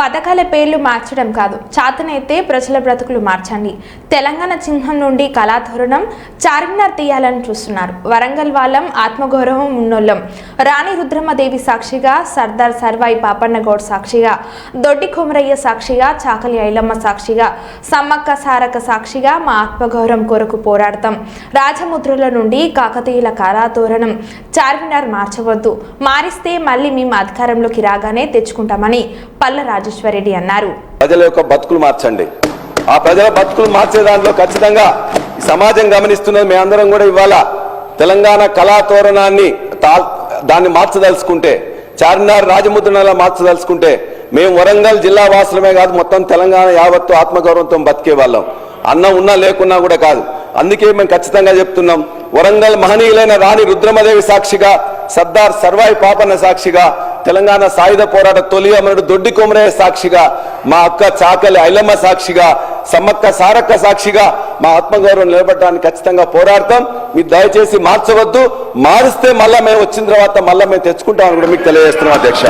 పథకాల పేర్లు మార్చడం కాదు. చాతనైతే ప్రజల బ్రతుకులు మార్చండి. తెలంగాణ చిహ్నం నుండి కళాధోరణం చార్మినార్ తీయాలని చూస్తున్నారు. వరంగల్ వాళ్ళం ఆత్మగౌరవం ఉన్నోళ్ళం. రాణి రుద్రమదేవి సాక్షిగా సర్దార్ సర్వాయి పాపన్నగౌడ్ సాక్షిగా దొడ్డి కొమరయ్య సాక్షిగా చాకలి ఐలమ్మ సాక్షిగా సమ్మక్క సారక సాక్షిగా మా ఆత్మగౌరవం కొరకు పోరాడతాం. రాజముద్రల నుండి కాకతీయుల కళాధోరణం చార్మినార్ మార్చవద్దు. మారిస్తే మళ్ళీ మేము అధికారంలోకి రాగానే తెచ్చుకుంటామని పల్ల రాజేశ్వరరెడ్డి అన్నారు. ప్రజల యొక్క బతుకులు మార్చండి. ఆ ప్రజల బతుకులు మార్చే దాంట్లో ఖచ్చితంగా సమాజం గమనిస్తున్నది మేమందరం కూడా ఇవాళ తెలంగాణ కళా తోరణాన్ని దాన్ని మార్చదలుచుకుంటే చార్మినార్ రాజముద్రణలా మార్చదలుచుకుంటే మేము వరంగల్ జిల్లా వాసులమే కాదు మొత్తం తెలంగాణ యావత్తు ఆత్మగౌరవంతో బతికే వాళ్ళం. అన్నం ఉన్నా లేకున్నా కూడా కాదు. అందుకే మేము ఖచ్చితంగా చెప్తున్నాం వరంగల్ మహనీయులైన రాణి రుద్రమదేవి సాక్షిగా సర్దార్ సర్వాయి పాపన్న సాక్షిగా తెలంగాణ సాయుధ పోరాట తొలి అమరుడు దొడ్డి కొమరయ్య సాక్షిగా మా అక్క చాకలి ఐలమ్మ సాక్షిగా సమ్మక్క సారక్క సాక్షిగా మా ఆత్మగౌరవం నిలబడడానికి ఖచ్చితంగా పోరాడతాం. మీరు దయచేసి మార్చవద్దు. మారిస్తే మళ్ళా మేము వచ్చిన తర్వాత మళ్ళా మేము తెచ్చుకుంటామని కూడా మీకు తెలియజేస్తున్నాం అధ్యక్ష.